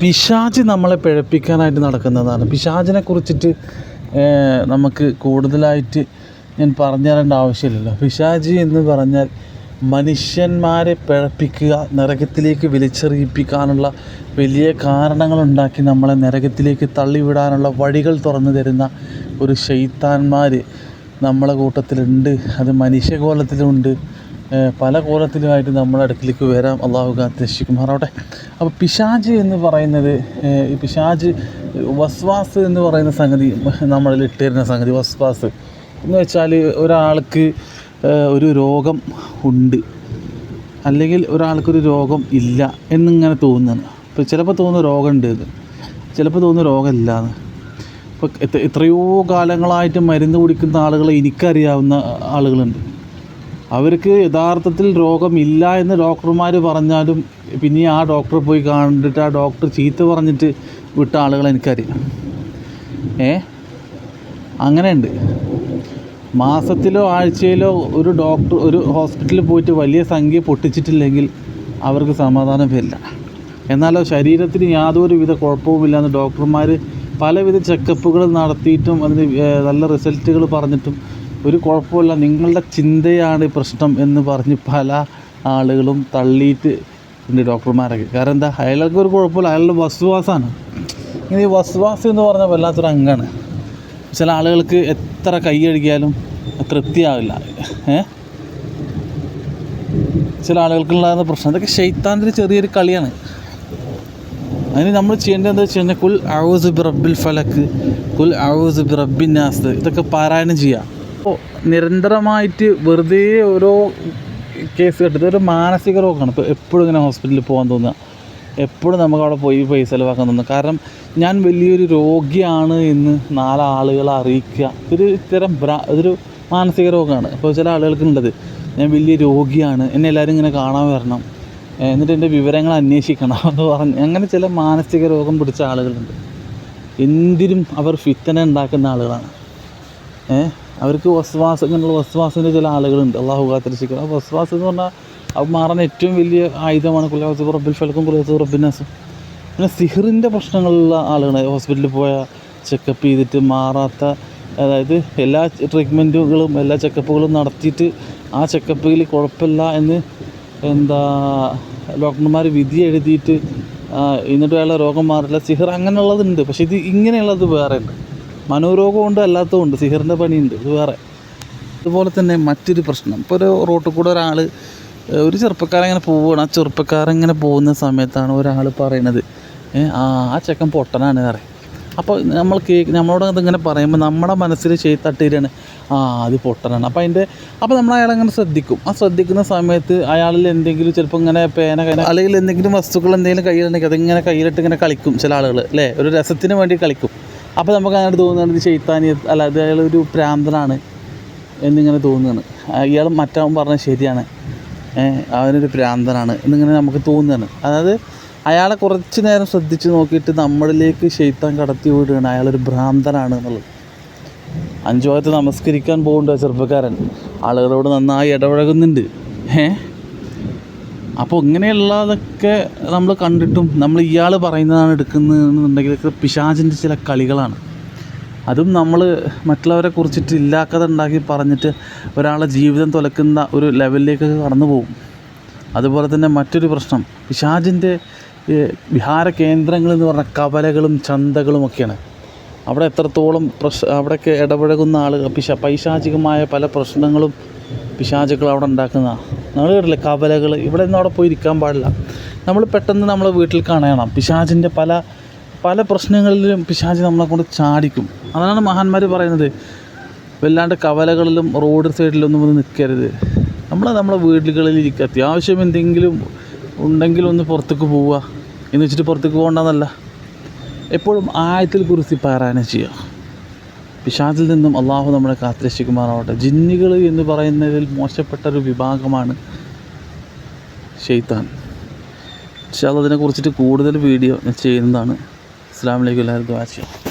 പിശാച് നമ്മളെ പിഴപ്പിക്കാനായിട്ട് നടക്കുന്നതാണ്. പിശാചിനെ കുറിച്ചിട്ട് നമുക്ക് കൂടുതലായിട്ട് ഞാൻ പറഞ്ഞു തരേണ്ട ആവശ്യമില്ലല്ലോ. പിശാചി എന്ന് പറഞ്ഞാൽ മനുഷ്യന്മാരെ പിഴപ്പിക്കുക നരകത്തിലേക്ക് വലിച്ചെറിയിപ്പിക്കാനുള്ള വലിയ കാരണങ്ങളുണ്ടാക്കി നമ്മളെ നരകത്തിലേക്ക് തള്ളിവിടാനുള്ള വഴികൾ തുറന്നു തരുന്ന ഒരു ഷെയ്ത്താന്മാർ നമ്മളെ കൂട്ടത്തിലുണ്ട്. അത് മനുഷ്യകോലത്തിലുണ്ട്. പല കോലത്തിലുമായിട്ട് നമ്മുടെ അടുക്കിലേക്ക് വരാം. അള്ളാഹു കാത്തിരക്ഷിക്കുമാറാവട്ടെ അപ്പോൾ പിശാജ് എന്ന് പറയുന്നത് ഈ പിശാജ് വസ്വാസ് എന്ന് പറയുന്ന സംഗതി നമ്മളിൽ ഇട്ടിരുന്ന സംഗതി വസ്വാസ്. എന്ന് വെച്ചാൽ ഒരാൾക്ക് ഒരു രോഗം ഉണ്ട്. അല്ലെങ്കിൽ ഒരാൾക്കൊരു രോഗം ഇല്ല എന്നിങ്ങനെ തോന്നുന്നു ഇപ്പോൾ ചിലപ്പോൾ തോന്നുന്ന രോഗമുണ്ട് എന്ന് ചിലപ്പോൾ തോന്നുന്ന രോഗമില്ല എന്ന്. എത്ര- എത്രയോ കാലങ്ങളായിട്ട് മരുന്ന് കുടിക്കുന്ന ആളുകളെ എനിക്കറിയാവുന്ന ആളുകളുണ്ട്. അവർക്ക് യഥാർത്ഥത്തിൽ രോഗമില്ല എന്ന് ഡോക്ടർമാർ പറഞ്ഞാലും പിന്നെ ആ ഡോക്ടറെ പോയി കണ്ടിട്ട് ആ ഡോക്ടർ ചീത്ത പറഞ്ഞിട്ട് വിട്ട ആളുകളെ എനിക്കറിയാം ഏ? അങ്ങനെയുണ്ട്. മാസത്തിലോ ആഴ്ചയിലോ ഒരു ഡോക്ടർ ഒരു ഹോസ്പിറ്റലിൽ പോയിട്ട് വലിയ സംഖ്യ പൊട്ടിച്ചിട്ടില്ലെങ്കിൽ അവർക്ക് സമാധാനം വരില്ല. എന്നാലോ ശരീരത്തിന് യാതൊരു വിധ കുഴപ്പവുമില്ലാന്ന് ഡോക്ടർമാർ പലവിധ ചെക്കപ്പുകൾ നടത്തിയിട്ടും അതിന് നല്ല റിസൾട്ടുകൾ പറഞ്ഞിട്ടും ഒരു കുഴപ്പമില്ല. നിങ്ങളുടെ ചിന്തയാണ് പ്രശ്നം എന്ന് പറഞ്ഞ് പല ആളുകളും തള്ളിയിട്ട് ഉണ്ട് ഡോക്ടർമാരൊക്കെ. കാരണം എന്താ? അയാൾക്ക് ഒരു കുഴപ്പമില്ല. അയാളുടെ വസ്തുവാസാണ്. ഇനി ഈ വസ്തുവാസം എന്ന് പറഞ്ഞാൽ വല്ലാത്തൊരു അംഗമാണ് ചില ആളുകൾക്ക് എത്ര കൈ കഴുകിയാലും തൃപ്തിയാവില്ല ഏ? ചില ആളുകൾക്കുണ്ടാകുന്ന പ്രശ്നം. അതൊക്കെ ഷെയ്ത്താന്റെ ചെറിയൊരു കളിയാണ്. അതിന് നമ്മൾ ചെയ്യേണ്ടത് എന്താ വെച്ച് കഴിഞ്ഞാൽ കുൽ ഔസ് ബിറബിൽ ഫലക്ക് കുൽ ഔസ് ബിറബിൻ നാസ് ഇതൊക്കെ പാരായണം ചെയ്യുക നിരന്തരമായിട്ട് വെറുതെ ഓരോ കേസ് കേട്ടത് ഒരു മാനസിക രോഗമാണ്. ഇപ്പോൾ എപ്പോഴും ഇങ്ങനെ ഹോസ്പിറ്റലിൽ പോകാൻ തോന്നുക. എപ്പോഴും നമുക്ക് അവിടെ പോയി പൈസ ചിലവാക്കാൻ തോന്നുന്നു കാരണം ഞാൻ വലിയൊരു രോഗിയാണ് എന്ന് നാലാളുകളെ അറിയിക്കുക. ഇതൊരു ഇത്തരം ബ്രാ ഇതൊരു മാനസിക രോഗമാണ്. അപ്പോൾ ചില ആളുകൾക്കുള്ളത് ഞാൻ വലിയ രോഗിയാണ്. എന്നെ എല്ലാവരും ഇങ്ങനെ കാണാൻ വരണം. എന്നിട്ട് എന്റെ വിവരങ്ങൾ അന്വേഷിക്കണം എന്ന് പറഞ്ഞ് അങ്ങനെ ചില മാനസിക രോഗം പിടിച്ച ആളുകളുണ്ട്. എന്തിനും അവർ ഫിത്തന ഉണ്ടാക്കുന്ന ആളുകളാണ്. ഏഹ് അവർക്ക് വസ്വാസം ഇങ്ങനെയുള്ള വസ്വാസിന്റെ ചില ആളുകളുണ്ട്. അള്ളാഹു കാത്തിരിച്ചിരിക്കുന്നത് ആ വസ്വാസ് എന്ന് പറഞ്ഞാൽ അത് മാറുന്ന ഏറ്റവും വലിയ ആയുധമാണ് കുലാസ് റബ്ബിൽ ഫലക്കും കുലാസ് റബ്ബിനാസും പിന്നെ സിഹിറിന്റെ പ്രശ്നങ്ങളുള്ള ആളുകളെ ഹോസ്പിറ്റലിൽ പോയാൽ ചെക്കപ്പ് ചെയ്തിട്ട് മാറാത്ത അതായത് എല്ലാ ട്രീറ്റ്മെന്റുകളും എല്ലാ ചെക്കപ്പുകളും നടത്തിയിട്ട് ആ ചെക്കപ്പിൽ കുഴപ്പമില്ല എന്ന് എന്താ ഡോക്ടർമാർ വിധി എഴുതിയിട്ട് എന്നിട്ട് അയാളുടെ രോഗം മാറില്ല. സിഹിർ അങ്ങനെയുള്ളതുണ്ട്. പക്ഷേ ഇത് ഇങ്ങനെയുള്ളത് വേറെ ഉണ്ട് മനോരോഗമുണ്ട് അല്ലാത്തതുണ്ട് സിഹറിന്റെ പണിയുണ്ട് ഇത് വേറെ. അതുപോലെ തന്നെ മറ്റൊരു പ്രശ്നം. ഇപ്പോൾ ഒരു റോട്ടിൽ കൂടെ ഒരാൾ ഒരു ചെറുപ്പക്കാരൻ ഇങ്ങനെ പോവുകയാണ് ആ ചെറുപ്പക്കാരൻ ഇങ്ങനെ പോകുന്ന സമയത്താണ് ഒരാൾ പറയണത് ആ ആ ചെക്കൻ പൊട്ടനാണ് പറയും. അപ്പോൾ നമ്മൾ കേക്ക് നമ്മളോട് അതിങ്ങനെ പറയുമ്പോൾ നമ്മുടെ മനസ്സിൽ ചെയ്ത് തട്ടിയിട്ടാണ് ആ അത് പൊട്ടനാണ്. അപ്പോൾ അതിന്റെ അപ്പോൾ നമ്മൾ അയാളെ അങ്ങനെ ശ്രദ്ധിക്കും. ആ ശ്രദ്ധിക്കുന്ന സമയത്ത് അയാളിൽ എന്തെങ്കിലും ചിലപ്പോൾ ഇങ്ങനെ പേന കൈ അല്ലെങ്കിൽ എന്തെങ്കിലും വസ്തുക്കൾ എന്തെങ്കിലും കയ്യിലുണ്ടെങ്കിൽ അതിങ്ങനെ കയ്യിലിട്ട് ഇങ്ങനെ കളിക്കും ചില ആളുകൾ അല്ലേ? ഒരു രസത്തിന് വേണ്ടി കളിക്കും. അപ്പോൾ നമുക്ക് അങ്ങനെ തോന്നുന്നത് ചെയ്ത്താനി അല്ല അത് അയാൾ ഒരു പ്രാന്തനാണ് എന്നിങ്ങനെ തോന്നുകയാണ്. ഇയാൾ മറ്റാവും പറഞ്ഞത് ശരിയാണ്. ഏഹ് അവനൊരു പ്രാന്തനാണ് എന്നിങ്ങനെ നമുക്ക് തോന്നുകയാണ്. അതായത് അയാളെ കുറച്ച് നേരം ശ്രദ്ധിച്ച് നോക്കിയിട്ട് നമ്മളിലേക്ക് ശൈത്താൻ കടത്തി വിടുകയാണ്. അയാളൊരു ഭ്രാന്തനാണ് എന്നുള്ളത്. അഞ്ചു ഭാഗത്ത് നമസ്കരിക്കാൻ പോകുന്നുണ്ട് ചെറുപ്പക്കാരൻ. ആളുകളോട് നന്നായി ഇടപഴകുന്നുണ്ട്. ഏ? അപ്പോൾ ഇങ്ങനെയുള്ളതൊക്കെ നമ്മൾ കണ്ടിട്ടും നമ്മൾ ഇയാൾ പറയുന്നതാണ് എടുക്കുന്നതെന്നുണ്ടെങ്കിൽ പിശാചിന്റെ ചില കളികളാണ്. അതും നമ്മൾ മറ്റുള്ളവരെ കുറിച്ചിട്ട് ഇല്ലാക്കഥ ഉണ്ടാക്കി പറഞ്ഞിട്ട് ഒരാളെ ജീവിതം തുലക്കുന്ന ഒരു ലെവലിലേക്ക് കടന്നു പോകും. അതുപോലെ തന്നെ മറ്റൊരു പ്രശ്നം പിശാചിന്റെ വിഹാര കേന്ദ്രങ്ങൾ എന്ന് പറഞ്ഞ കവലകളും ചന്തകളും ഒക്കെയാണ്. അവിടെ എത്രത്തോളം പ്രശ് അവിടെയൊക്കെ ഇടപഴകുന്ന ആളുകൾ പിശ പൈശാചികമായ പല പ്രശ്നങ്ങളും പിശാചുക്കൾ അവിടെ ഉണ്ടാക്കുന്ന. നമ്മൾ കേട്ടില്ല കവലകൾ? ഇവിടെ നിന്ന് അവിടെ പോയി ഇരിക്കാൻ പാടില്ല. നമ്മൾ പെട്ടെന്ന് നമ്മളെ വീട്ടിൽ കാണണം. പിശാചിന്റെ പല പല പ്രശ്നങ്ങളിലും പിശാചി നമ്മളെ കൊണ്ട് ചാടിക്കും. അതാണ് മഹാന്മാർ പറയുന്നത്. വല്ലാണ്ട് കവലകളിലും റോഡ് സൈഡിലൊന്നും ഒന്ന് നിൽക്കരുത്. നമ്മൾ നമ്മളെ വീടുകളിൽ ഇരിക്കുക. അത്യാവശ്യം എന്തെങ്കിലും ഉണ്ടെങ്കിൽ ഒന്ന് പുറത്തേക്ക് പോവുക. എന്ന് വെച്ചിട്ട് പുറത്തേക്ക് പോകേണ്ടതല്ല. എപ്പോഴും ആയത്തിൽ കുറിച്ച് പാരായണം ചെയ്യുക. പിശാചിൽ നിന്നും അള്ളാഹു നമ്മളെ കാത്തിരക്ഷിക്കുമാറാവട്ടെ. ജിന്നുകൾ എന്ന് പറയുന്നതിൽ മോശപ്പെട്ട ഒരു വിഭാഗമാണ് ഷെയ്ത്താൻ പക്ഷേ അതിനെ കുറിച്ചിട്ട് കൂടുതൽ വീഡിയോ ഞാൻ ചെയ്യുന്നതാണ്. അസ്സാം എല്ലാവരും ദ്വാ ചെയ്യാം